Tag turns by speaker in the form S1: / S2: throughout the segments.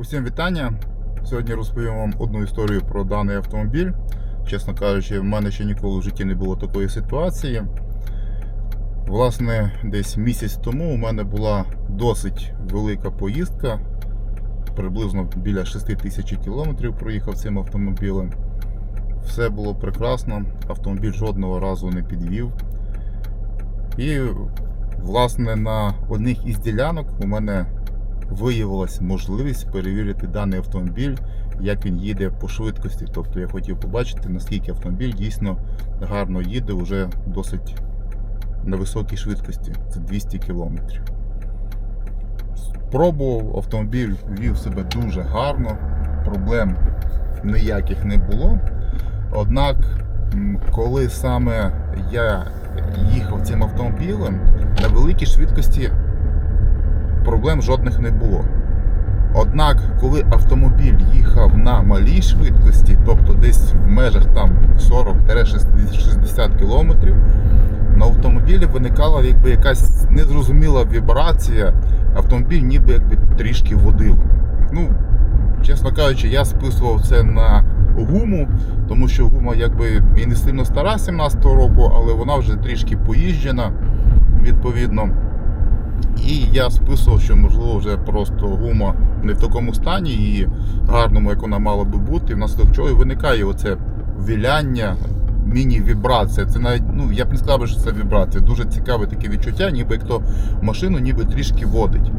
S1: Усім вітання. Сьогодні розповім вам одну історію про даний автомобіль. Чесно кажучи, в мене ще ніколи в житті не було такої ситуації. Власне, десь місяць тому у мене була досить велика поїздка. Приблизно біля 6 тисяч кілометрів проїхав цим автомобілем. Все було прекрасно, автомобіль жодного разу не підвів. І, власне, на одних із ділянок у мене виявилася можливість перевірити даний автомобіль, як він їде по швидкості. Тобто я хотів побачити, наскільки автомобіль дійсно гарно їде вже досить на високій швидкості. Це 200 км. Спробував, автомобіль вів себе дуже гарно, проблем ніяких не було. Однак, коли саме я їхав цим автомобілем, на великій швидкості проблем жодних не було. Однак, коли автомобіль їхав на малій швидкості, тобто десь в межах там 40-60 км, на автомобілі виникала якби якась незрозуміла вібрація, автомобіль ніби якби трішки водило. Ну, чесно кажучи, я списував це на гуму, тому що гума якби і не сильно стара 17-го року, але вона вже трішки поїжджена, відповідно. І я списував, що можливо вже просто гума не в такому стані і гарному, як вона мала би бути. Внаслідок чого і виникає оце віляння, міні-вібрація. Це навіть, ну я б не сказав, що це вібрація. Дуже цікаве таке відчуття, ніби як то машину ніби трішки водить.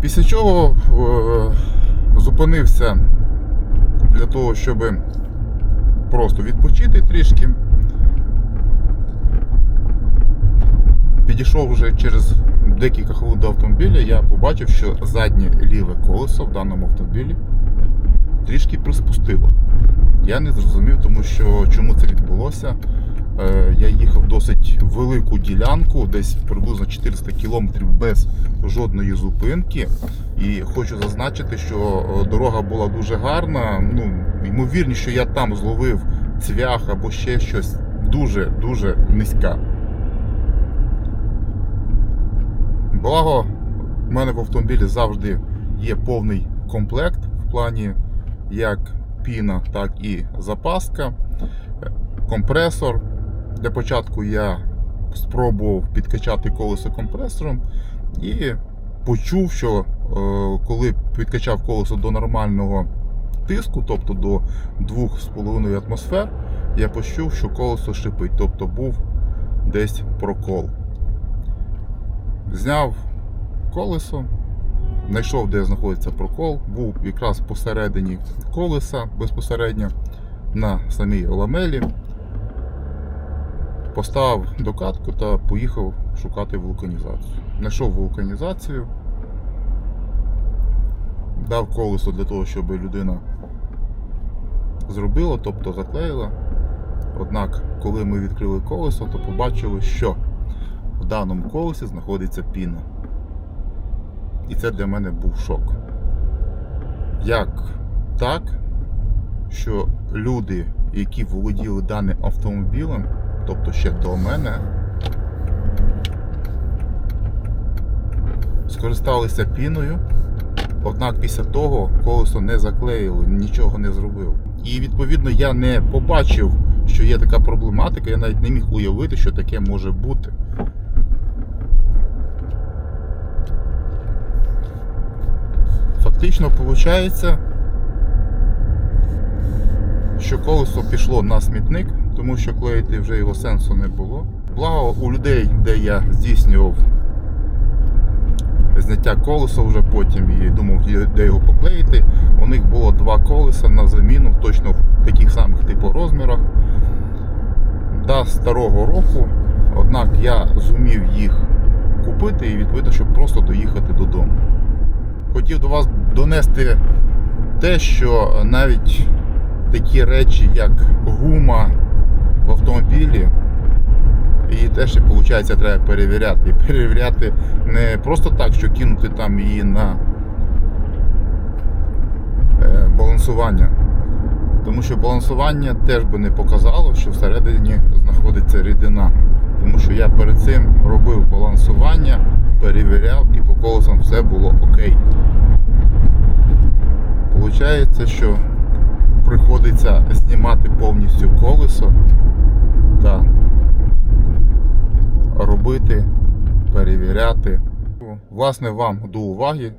S1: Після чого е, зупинився для того, щоб просто відпочити трішки. Підійшов вже через декілька хвилин до автомобіля, я побачив, що заднє ліве колесо в даному автомобілі трішки приспустило. Я не зрозумів, тому що чому це відбулося. Е, Я їхав досить велику ділянку, десь приблизно 400 км без жодної зупинки. І хочу зазначити, що е, дорога була дуже гарна. Ну, ймовірність, що я там зловив цвях або ще щось дуже-дуже низька. Благо, в мене в автомобілі завжди є повний комплект в плані як піна, так і запаска, компресор. Для початку я спробував підкачати колесо компресором і почув, що е, коли підкачав колесо до нормального тиску, тобто до 2,5 атмосфер, я почув, що колесо шипить, тобто був десь прокол. Зняв колесо, знайшов, де знаходиться прокол, був якраз посередині колеса безпосередньо на самій ламелі. Поставив докатку та поїхав шукати вулканізацію. Знайшов вулканізацію, дав колесо для того, щоб людина зробила, тобто заклеїла. Однак, коли ми відкрили колесо, то побачили, що в даному колесі знаходиться піна. І це для мене був шок. Як так, що люди, які володіли даним автомобілем, тобто ще до мене, скористалися піною, однак після того колесо не заклеїли, нічого не зробив. І відповідно я не побачив, що є така проблематика, я навіть не міг уявити, що таке може бути. Фактично виходить, що колесо пішло на смітник, тому що клеїти вже його сенсу не було. Благо у людей, де я здійснював зняття колеса вже потім і думав, де його поклеїти, у них було два колеса на заміну, точно в таких самих типу розмірах. До старого року, однак я зумів їх купити і відповідно, щоб просто доїхати додому. Хотів до вас донести те, що навіть такі речі, як гума в автомобілі, її теж виходить, треба перевіряти. І перевіряти не просто так, що кинути там її на е, балансування. Тому що балансування теж би не показало, що всередині знаходиться рідина. Тому що я перед цим робив балансування, перевіряв і по колесам все було окей. Виходить, що приходиться знімати повністю колесо та робити, перевіряти. Власне, вам до уваги,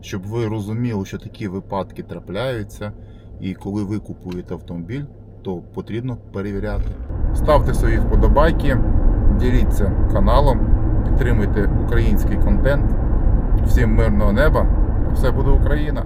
S1: щоб ви розуміли, що такі випадки трапляються, і коли ви купуєте автомобіль, то потрібно перевіряти. Ставте свої вподобайки, діліться каналом, підтримуйте український контент. Всім мирного неба! Все буде Україна!